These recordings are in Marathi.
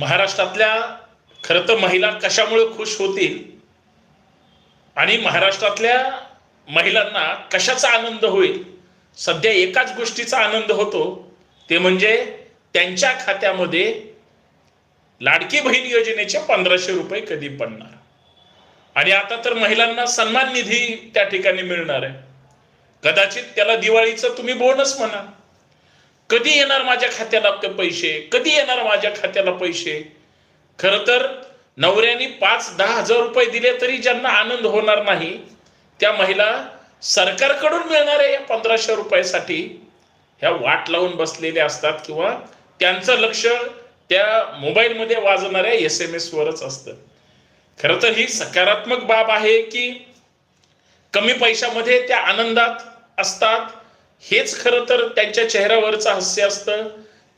महाराष्ट्रातल्या खरं तर महिला कशामुळे खुश होतील? आणि महाराष्ट्रातल्या महिलांना कशाचा आनंद होईल? सध्या एकाच गोष्टीचा आनंद होतो ते म्हणजे त्यांच्या खात्यामध्ये लाडकी बहीण योजनेचे पंधराशे रुपये कधी पडणार? आणि आता तर महिलांना सन्मान निधी त्या ठिकाणी मिळणार आहे. कदाचित त्याला दिवाळीचं तुम्ही बोनस म्हणा. कधी येणार माझ्या खात्याला ते पैसे? कधी येणार माझ्या खात्याला पैसे? खर तर नवऱ्याने पाच दहा हजार रुपये दिले तरी ज्यांना आनंद होणार नाही त्या महिला सरकारकडून मिळणाऱ्या या पंधराशे रुपयासाठी ह्या वाट लावून बसलेल्या असतात किंवा त्यांचं लक्ष त्या मोबाईलमध्ये वाजणाऱ्या एस एम एस वरच असतं. खरं तर ही सकारात्मक बाब आहे की कमी पैशामध्ये त्या आनंदात असतात हेच खरं तर त्यांच्या चेहऱ्यावरचं हास्य असतं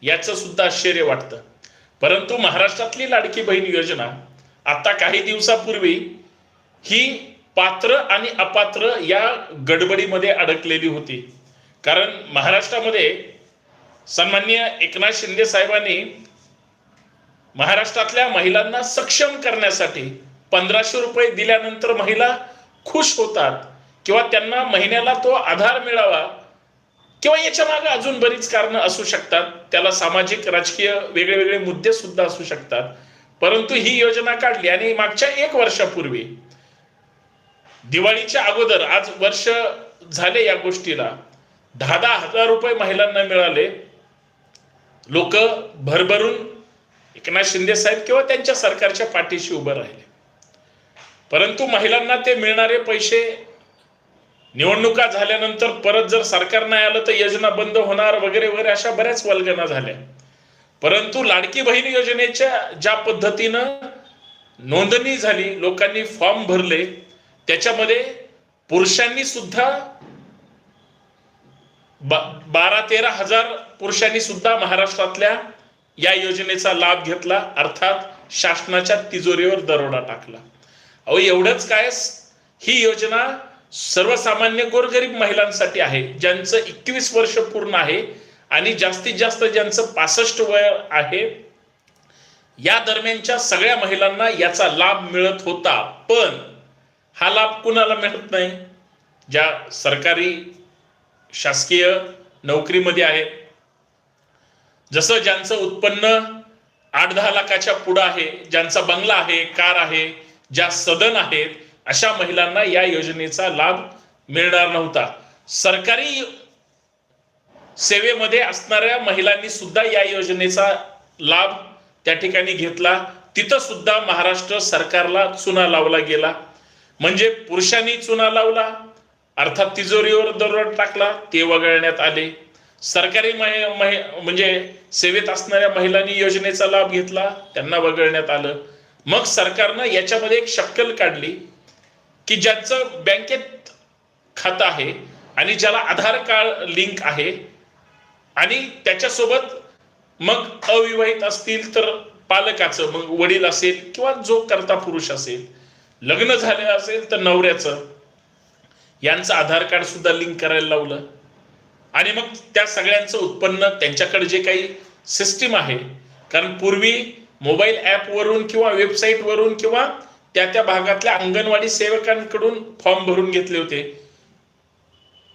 याचं सुद्धा आश्चर्य वाटतं. परंतु महाराष्ट्रातली लाडकी बहीण योजना आता काही दिवसापूर्वी ही पात्र आणि अपात्र या गडबडीमध्ये अडकलेली होती. कारण महाराष्ट्रामध्ये सन्मान्य एकनाथ शिंदे साहेबांनी महाराष्ट्रातल्या महिलांना सक्षम करण्यासाठी पंधराशे रुपये दिल्यानंतर महिला खुश होतात किंवा त्यांना महिन्याला तो आधार मिळावा किंवा याच्या मागे अजून बरीच कारणं असू शकतात. त्याला सामाजिक राजकीय वेगळे वेगळे मुद्दे सुद्धा असू शकतात. परंतु ही योजना काढली आणि मागच्या एक वर्षापूर्वी दिवाळीच्या अगोदर आज वर्ष झाले या गोष्टीला दहा दहा हजार रुपये महिलांना मिळाले. लोक भरभरून एकनाथ शिंदे साहेब किंवा त्यांच्या सरकारच्या पाठीशी उभं राहिले. परंतु महिलांना ते मिळणारे पैसे निवडणुका झाल्यानंतर परत जर सरकार नाही आलं तर योजना बंद होणार वगैरे वगैरे अशा बऱ्याच वल्गना झाल्या. परंतु लाडकी बहीण योजनेच्या ज्या पद्धतीनं नोंदणी झाली लोकांनी फॉर्म भरले त्याच्यामध्ये पुरुषांनी सुद्धा बा- बारा तेरा हजार पुरुषांनी सुद्धा महाराष्ट्रातल्या या योजनेचा लाभ घेतला अर्थात शासनाच्या तिजोरीवर दरोडा टाकला. अहो एवढंच काय ही योजना सर्वसामान्य गोरगरीब महिलांसाठी आहे ज्यांचं एकवीस वर्ष पूर्ण आहे आणि जास्तीत जास्त ज्यांचं पासष्ट वय आहे या दरम्यानच्या सगळ्या महिलांना याचा लाभ मिळत होता. पण हा लाभ कुणाला मिळत नाही? ज्या सरकारी शासकीय नोकरीमध्ये आहेत जसं ज्यांचं उत्पन्न आठ दहा लाखाच्या पुढं आहे ज्यांचा बंगला आहे कार आहे ज्या सदन आहेत अशा महिलांना या योजनेचा लाभ मिळणार नव्हता. सरकारी सेवेमध्ये असणाऱ्या महिलांनी सुद्धा या योजनेचा लाभ त्या ठिकाणी घेतला. तिथं सुद्धा महाराष्ट्र सरकारला चुना लावला गेला. म्हणजे पुरुषांनी चुना लावला अर्थात तिजोरीवर दरोड टाकला ते वगळण्यात आले. सरकारी म्हणजे सेवेत असणाऱ्या महिलांनी योजनेचा लाभ घेतला त्यांना वगळण्यात आलं. मग सरकारनं याच्यामध्ये एक शक्कल काढली. की ज्यांचं बँकेत खातं आहे आणि ज्याला आधार कार्ड लिंक आहे आणि त्याच्यासोबत मग अविवाहित असतील तर पालकाचं मग वडील असेल किंवा जो करता पुरुष असेल लग्न झाले असेल तर नवऱ्याचं यांचं आधार कार्ड सुद्धा लिंक करायला लावलं. आणि मग त्या सगळ्यांचं उत्पन्न त्यांच्याकडे जे काही सिस्टीम आहे कारण पूर्वी मोबाईल ॲपवरून किंवा वेबसाईटवरून किंवा त्या त्या भागातल्या अंगणवाडी सेवकांकडून फॉर्म भरून घेतले होते.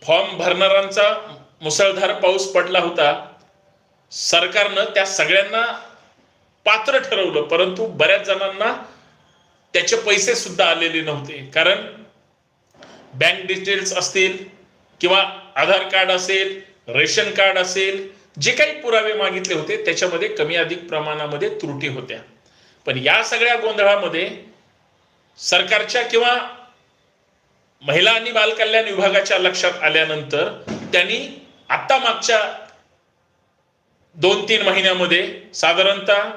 फॉर्म भरणाऱ्यांचा मुसळधार पाऊस पडला होता. सरकारनं त्या सगळ्यांना पात्र ठरवलं परंतु बऱ्याच जणांना त्याचे पैसे सुद्धा आलेले नव्हते. कारण बँक डिटेल्स असतील किंवा आधार कार्ड असेल रेशन कार्ड असेल जे काही पुरावे मागितले होते त्याच्यामध्ये कमी अधिक प्रमाणामध्ये त्रुटी होत्या. पण या सगळ्या गोंधळामध्ये सरकारच्या किंवा महिला आणि बालकल्याण विभागाच्या लक्षात आल्यानंतर त्यांनी आता मागच्या दोन तीन महिन्यामध्ये साधारणतः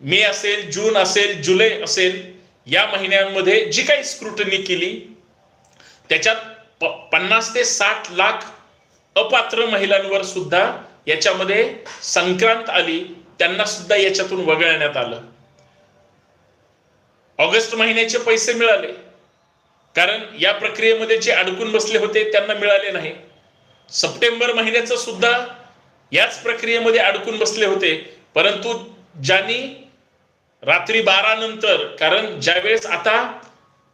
मे असेल जून असेल जुलै असेल या महिन्यांमध्ये जी काही स्क्रुटनी केली त्याच्यात प- पन्नास ते साठ लाख अपात्र महिलांवर सुद्धा याच्यामध्ये संक्रांत आली त्यांना सुद्धा याच्यातून वगळण्यात आलं. ऑगस्ट महिन्याचे पैसे मिळाले. कारण या प्रक्रियेमध्ये जे अडकून बसले होते त्यांना मिळाले नाही. सप्टेंबर महिन्याचं सुद्धा याच प्रक्रियेमध्ये अडकून बसले होते. परंतु ज्यांनी रात्री बारा नंतर कारण ज्यावेळेस आता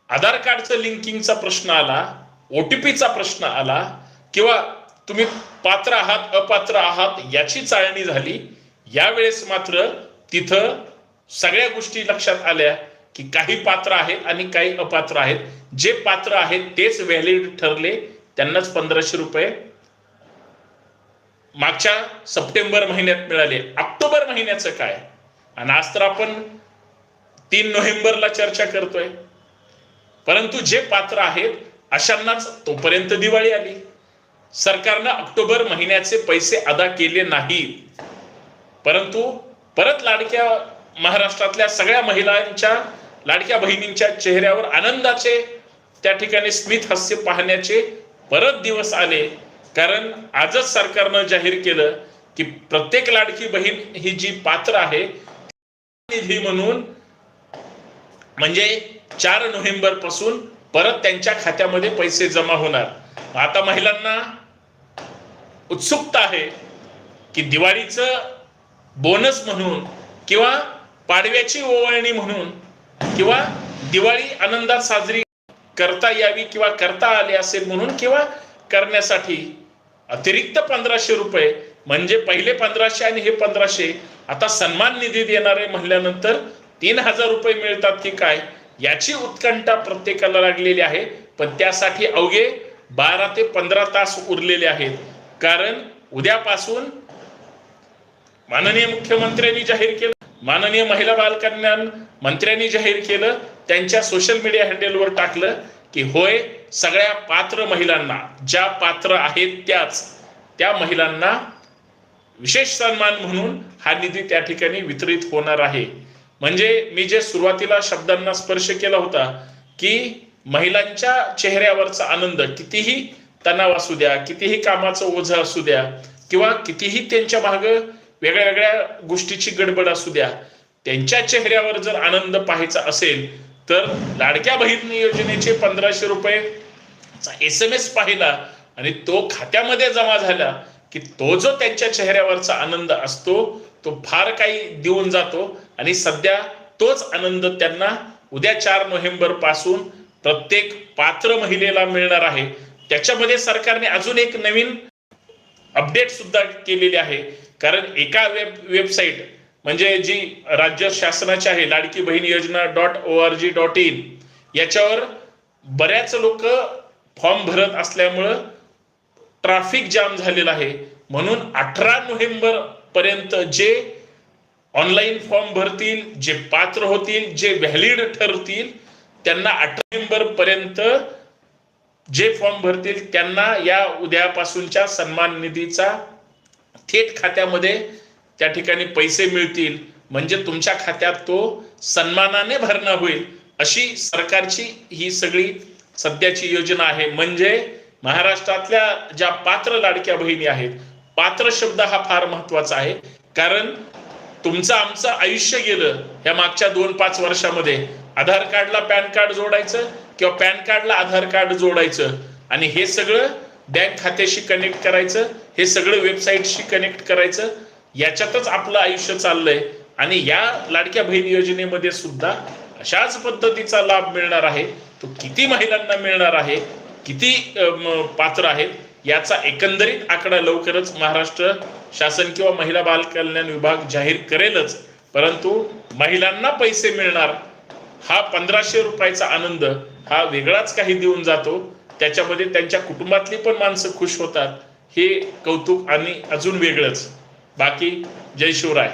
आधार कार्डचं लिंकिंगचा प्रश्न आला ओटीपीचा प्रश्न आला किंवा तुम्ही पात्र आहात अपात्र आहात याची चाळणी झाली यावेळेस मात्र तिथं सगळ्या गोष्टी लक्षात आल्या. की काही पात्र आहेत आणि काही अपात्र आहेत. जे पात्र आहेत तेच व्हॅलिड ठरले त्यांनाच पंधराशे रुपये मागच्या सप्टेंबर महिन्यात मिळाले. ऑक्टोबर महिन्याचं काय? आणि आज तर आपण तीन नोव्हेंबरला चर्चा करतोय. परंतु जे पात्र आहेत अशांनाच तोपर्यंत दिवाळी आली. सरकारनं ऑक्टोबर महिन्याचे पैसे अदा केले नाही परंतु परत लाडक्या महाराष्ट्रातल्या सगळ्या महिलांच्या लाडक्या बहिणींच्या चेहऱ्यावर आनंदाचे त्या ठिकाणी स्मित हास्य पाहण्याचे परत दिवस आले. कारण आजच सरकारनं जाहीर केलं की प्रत्येक लाडकी बहीण ही जी पात्र आहे निधी म्हणून म्हणजे चार नोव्हेंबरपासून परत त्यांच्या खात्यामध्ये पैसे जमा होणार. आता महिलांना उत्सुकता आहे की दिवाळीचं बोनस म्हणून किंवा पाडव्याची ओवाळणी म्हणून किंवा दिवाळी आनंदात साजरी करता यावी किंवा करता आले असेल म्हणून किंवा करण्यासाठी अतिरिक्त पंधराशे रुपये म्हणजे पहिले पंधराशे आणि हे पंधराशे आता सन्मान निधी देणारे म्हणल्यानंतर तीन हजार रुपये मिळतात की काय? याची उत्कंठा प्रत्येकाला लागलेली आहे. पण त्यासाठी अवघे बारा ते पंधरा तास उरलेले आहेत. कारण उद्यापासून माननीय मुख्यमंत्र्यांनी जाहीर केलं माननीय महिला बालकल्याण मंत्र्यांनी जाहीर केलं त्यांच्या सोशल मीडिया हँडलवर टाकलं की होय सगळ्या पात्र महिलांना ज्या पात्र आहेत त्याच त्या महिलांना विशेष सन्मान म्हणून हा निधी त्या ठिकाणी वितरित होणार आहे. म्हणजे मी जे सुरुवातीला शब्दांना स्पर्श केला होता की महिलांच्या चेहऱ्यावरचा आनंद कितीही तणाव असू द्या कितीही कामाचं ओझं असू द्या किंवा कितीही त्यांच्या मागं वेगळ्या वेगळ्या गोष्टीची गडबड असू द्या. त्यांच्या चेहऱ्यावर जर आनंद पाहायचा असेल तर लाडक्या बहीण योजनेचे पंधराशे रुपये एस एम एस पाहिला आणि तो खात्यामध्ये जमा झाला की तो जो त्यांच्या चेहऱ्यावरचा आनंद असतो तो फार काही देऊन जातो आणि सध्या तोच आनंद त्यांना उद्या चार नोव्हेंबरपासून प्रत्येक पात्र महिलेला मिळणार आहे. त्याच्यामध्ये सरकारने अजून एक नवीन अपडेट सुद्धा केलेली आहे. कारण एका वेब वेबसाईट म्हणजे जी राज्य शासनाची आहे लाडकी बहीण योजना dot O R G dot in याच्यावर बऱ्याच लोक फॉर्म भरत असल्यामुळं ट्रॅफिक जाम झालेला आहे. म्हणून अठरा नोव्हेंबर पर्यंत जे ऑनलाईन फॉर्म भरतील जे पात्र होतील जे व्हॅलिड ठरतील त्यांना अठरा नोव्हेंबर पर्यंत जे फॉर्म भरतील त्यांना या उद्यापासूनच्या सन्मान निधीचा थेट खात्यामध्ये त्या ठिकाणी पैसे मिळतील. म्हणजे तुमच्या खात्यात तो सन्मानाने भरणा होईल. अशी सरकारची ही सगळी सध्याची योजना आहे. म्हणजे महाराष्ट्रातल्या ज्या पात्र लाडक्या बहिणी आहेत पात्र शब्द हा फार महत्त्वाचा आहे. कारण तुमचं आमचं आयुष्य गेलं या मागच्या दोन पाच वर्षामध्ये. आधार कार्डला पॅन कार्ड जोडायचं किंवा पॅन कार्डला आधार कार्ड जोडायचं. आणि हे सगळं बँक खात्याशी कनेक्ट करायचं हे सगळं वेबसाईटशी कनेक्ट करायचं याच्यातच आपलं आयुष्य चाललंय. आणि या लाडक्या बहीण योजनेमध्ये सुद्धा अशाच पद्धतीचा लाभ मिळणार आहे. तो किती महिलांना मिळणार आहे किती पात्र आहेत याचा एकंदरीत आकडा लवकरच महाराष्ट्र शासन किंवा महिला बाल कल्याण विभाग जाहीर करेलच. परंतु महिलांना पैसे मिळणार हा पंधराशे रुपयाचा आनंद हा वेगळाच काही देऊन जातो. त्याच्यामध्ये त्यांच्या कुटुंबातली पण माणसं खुश होतात. हे कौतुक आणि अजून वेगळंच. बाकी जय शिवराय.